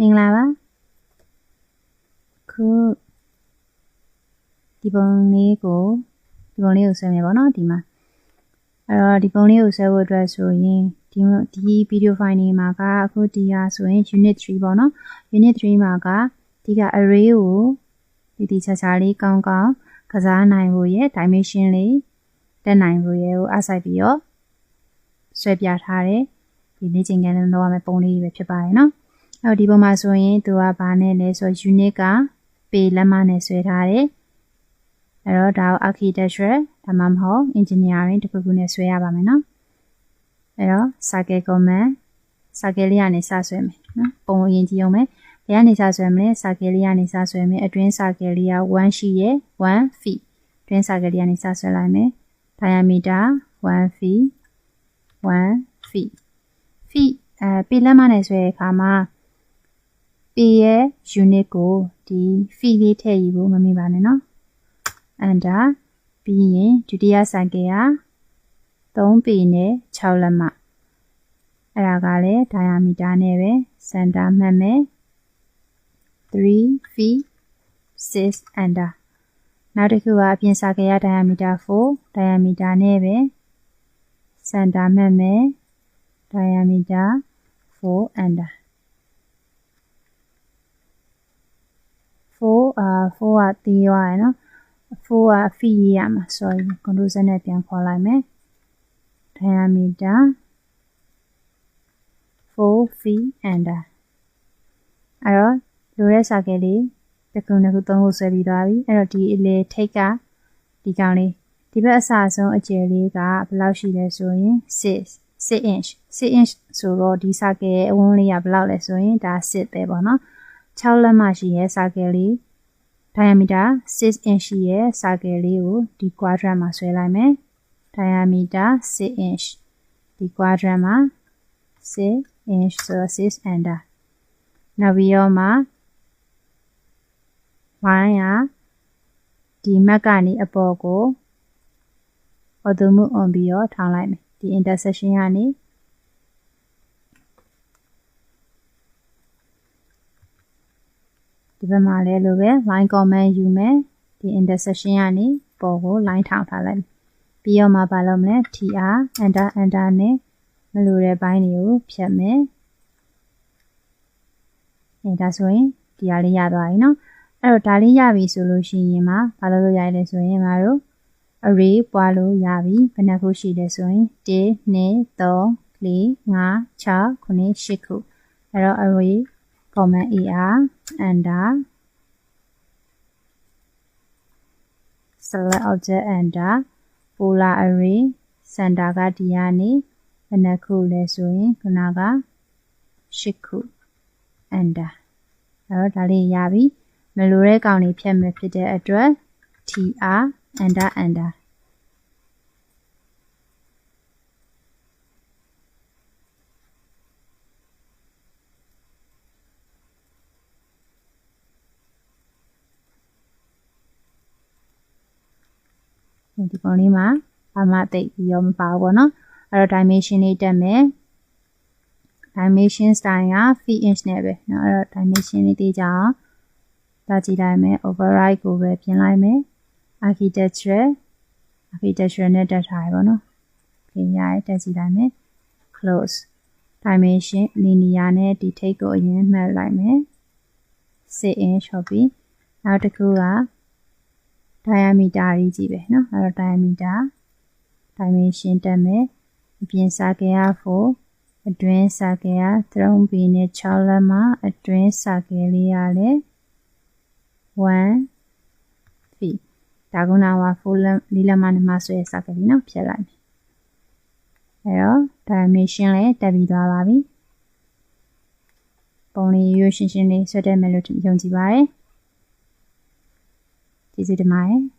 မင်္ဂလာပါခုဒီပုံလေးကိုဒီပုံလေးကိုဆွဲမယ်ပေါ့နော်ဒီမှာအဲ့တော့ဒီပုံလေးကိုဆွဲဖို့အတွက်ဆိုရင်ဒီဒီဗီဒီယိုဖိုင်နေမှာကအခုဒီဟာဆိုရင် unit 3ပေါ့နော် unit 3မှာကဒီက array ကိုဒီဒီချာချာလေးကောင်းကောင်းကစားနိုင်ဖို့ရဲ့ dimension လေးတက်နိုင်ဖို့ရဲ့ကိုအားစိုက်ပြီးတော့ဆွဲပြထားတယ်ဒီလေ့ကျင့်ခန်းလုံးလုပ်ရမယ့်ပုံလေးပဲဖြစ်ပါတယ်နော် အဲ့တော့ဒီပုံမှာဆိုရင်သူကဘာနဲ့လဲဆို unit ကပေလက်မနဲ့ဆွဲထားတယ်အဲ့တော့ဒါကို architecture ဒါမှမဟုတ် engineering တခုခုနဲ့ဆွဲရပါမယ်နော်အဲ့တော့ circle command circle လေးကနေစဆွဲမယ်နော်ပုံအရင်ကြည့်အောင်မယ်ဘယ်ကနေစဆွဲမလဲ circle လေးကနေစဆွဲမယ်အတွင်း circle လေးက1ရှိရယ်1 feet အတွင်း circle လေးကနေစဆွဲလိုက်မယ် diameter 1 feet 1 feet feet အဲပေလက်မနဲ့ဆွဲတဲ့အခါမှာ ပေရဲ့ unit ကိုဒီ feet လေးထည့်ယူဖို့မမေ့ပါနဲ့နော် under ပြီးရင်ဒုတိယ cycle က3ပေနဲ့6လက်မအဲ့ဒါကလည်း diameter နဲ့ပဲ center မှတ်မယ်3 feet 6 under နောက်တစ်ခုကအပြင်စာကြရ diameter 4 diameter နဲ့ပဲ center မှတ်မယ် diameter 4 under 4 အာ4ကတီးရွာရယ်နော်4က feet ရေးရမှာ sorry control z နဲ့ပြန်ခေါ်လိုက်မယ် diameter 4 feet under အဲ့တော့လိုတဲ့စာကဲလေးတစ်ခုနှစ်ခုသုံးခုဆွဲပြီးသွားပြီအဲ့တော့ဒီအလေထိတ်ကဒီကောင်လေးဒီဘက်အစအဆုံးအကျယ်လေးကဘယ်လောက်ရှိလဲဆိုရင်6 6 inch 6 inch ဆိုတော့ဒီစာကဲအဝန်းလေးကဘယ်လောက်လဲဆိုရင်ဒါ6ပဲပေါ့နော်6လက်မရှိရဲ့စာကဲလေး diameter 6 inch ရှိရဲ့စာကဲလေးကိုဒီ quadrant မှာဆွဲလိုက်မယ် diameter 6 inch ဒီ quadrant မှာ6 inch ဆိုတော့6 under နောက်ပြီးတော့မှ y ကဒီမက်ကနေအပေါ်ကို auto move on ပြီးတော့ထောင်းလိုက်မယ်ဒီ intersection ကနေ ဒီဘက်မှာလည်းလိုပဲ line comment ယူမယ်ဒီ intersection ကနေပေါ်ကို line ထောင်ထားလိုက်မယ်ပြီးတော့မှဘာလုပ်မလဲ tr enter enter နဲ့မလိုတဲ့ဘိုင်းတွေကိုဖြတ်မယ်အဲဒါဆိုရင်ဒီဟာလေးရသွားပြီเนาะအဲ့တော့ဒါလေးရပြီဆိုလို့ရှိရင်မှာဘာလို့လို့ရလဲဆိုရင်ငါတို့ array ပွားလို့ရပြီဘယ်နှခုရှိလဲဆိုရင်1 2 3 4 5 6 9 8ခုအဲ့တော့ array command er under select object under polar array center ကဒီကနေဘယ်နှခုလဲဆိုရင်ခုနက8ခု under အဲ့တော့ဒါလေးရပြီမလိုတဲ့ကောင်တွေဖြတ်မယ်ဖြစ်တဲ့အတွက် tr under under ဒီပုံလေးမှာဘာမှတိတ်ပြီးရောမပါဘူးပေါ့နော်အဲ့တော့ dimension လေးတက်မယ် dimension style က feet inch နဲ့ပဲเนาะအဲ့တော့ dimension လေးသိကြအောင်ဒါကြည့်လိုက်မယ် override ကိုပဲပြင်လိုက်မယ် architecture architecture နဲ့တက်ထားရပါတော့။ okay ရရတက်ကြည့်လိုက်မယ် close dimension linear နဲ့ဒီ take ကိုအရင်မှတ်လိုက်မယ်6 inch ဟုတ်ပြီနောက်တစ်ခုက diameter ကြီးကြည့်ပဲเนาะအဲ့တော့ diameter dimension တက်မယ်အပြင်စာကရဖို့အတွင်းစာကရ3 b နဲ့6လက်မှာအတွင်းစာကလေးရလဲ1 feet ဒါကုနာဝါ4လက်လေးလက်မနဲ့မှဆွဲစာကလေးเนาะဖြတ်လိုက်မယ်အဲ့တော့ dimension လည်းတက်ပြီးသွားပါပြီပုံလေးရိုးရှင်းရှင်းလေးဆွဲတက်မယ်လို့ယုံကြည်ပါတယ် ကျေးဇူးတင်ပါတယ်